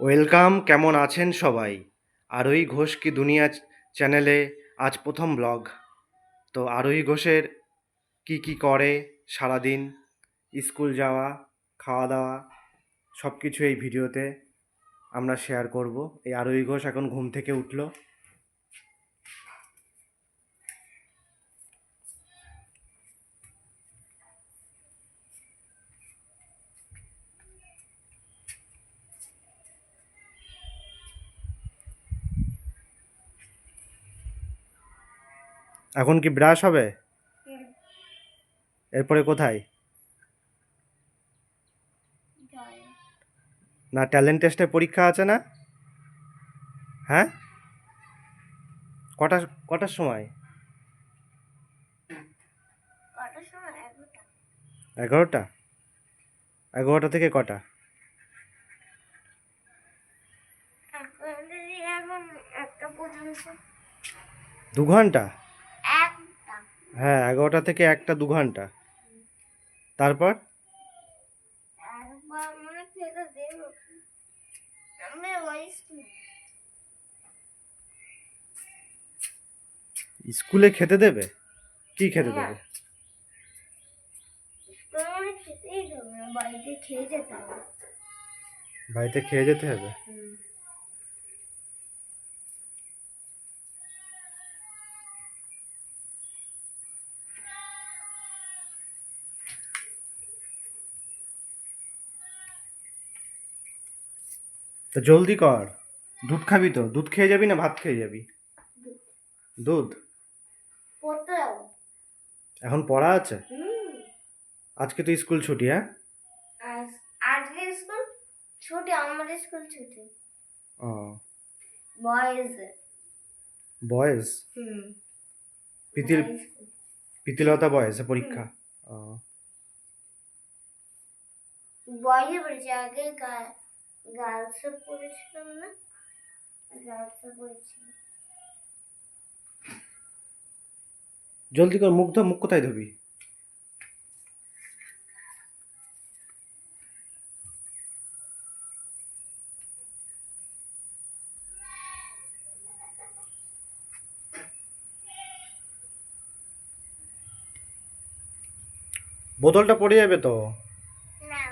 Welcome, কেমন আছেন সবাই? আরোহী ঘোষ কি দুনিয়া চ্যানেলে আজ প্রথম ব্লগ? তো আরোহী ঘোষের কি কি করে সারাদিন? স্কুল যাওয়া খাওয়া দাওয়া সব কিছু এই ভিডিওতে আমরা শেয়ার করব। এই আরোহী ঘোষ এখন ঘুম থেকে উঠল। এখন কি ব্রাশ হবে? এরপরে কোথায়? না ট্যালেন্ট টেস্টের পরীক্ষা আছে না? হ্যাঁ? কটা কটার সময়? কটার সময়? এগারোটা। এগারোটা? থেকে কটা? দু ঘণ্টা? হ্যাঁ এগারোটা থেকে একটা দু ঘণ্টা। তারপর? স্কুলে খেতে দেবে? কি খেতে দেবে? বাড়িতে খেয়ে যেতে হবে। তো জলদি কর। দুধ খাবি তো? দুধ খেয়ে যাবি না ভাত খেয়ে যাবি? দুধ? এখন পড়া আছে? আজকে তো স্কুল ছুটি হ্যাঁ? আজকে স্কুল ছুটি আমাদের স্কুল ছুটি। ও। বয়েজ। বয়েস হুম। পিতিল পিতিলতা বয়েসে পরীক্ষা? ও। বয়েজে পড়েছি আগে গার্লসে পড়েছিলাম না? গার্লসে পড়েছিলাম। জলদি কর, মুখ ধো, মুখ কোথায় ধোবি? বোতলটা পড়ে যাবে তো না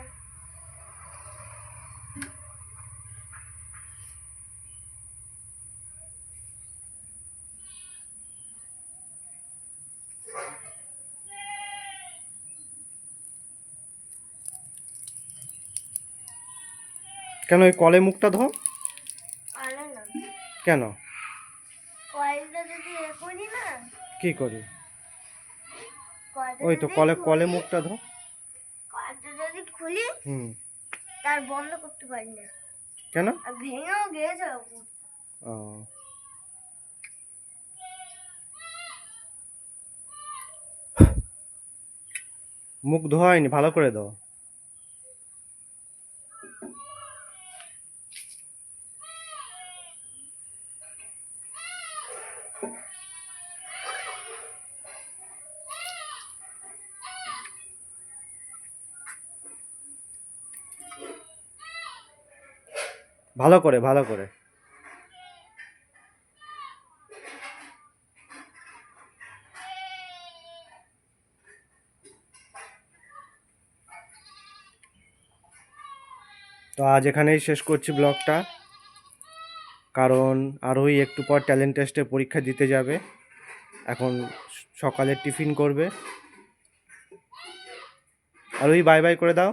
কেন ওই কলে মুখটা ধো? কেন? কি করি? ওই তো কলে কলে মুখটা ধো। যদি খুলি হুম। তার বন্ধ করতে পারি না। কেন? ভেঙেও গিয়েছে ও। মুখ ধোয়া হয়নি ভালো করে দাও ভালো করে ভালো করে। তো আজ এখানেই শেষ করছি ব্লগটা। কারণ আরোহী একটু পর ট্যালেন্ট টেস্টে পরীক্ষা দিতে যাবে। এখন সকালে টিফিন করবে। আরোহী বাই বাই করে দাও।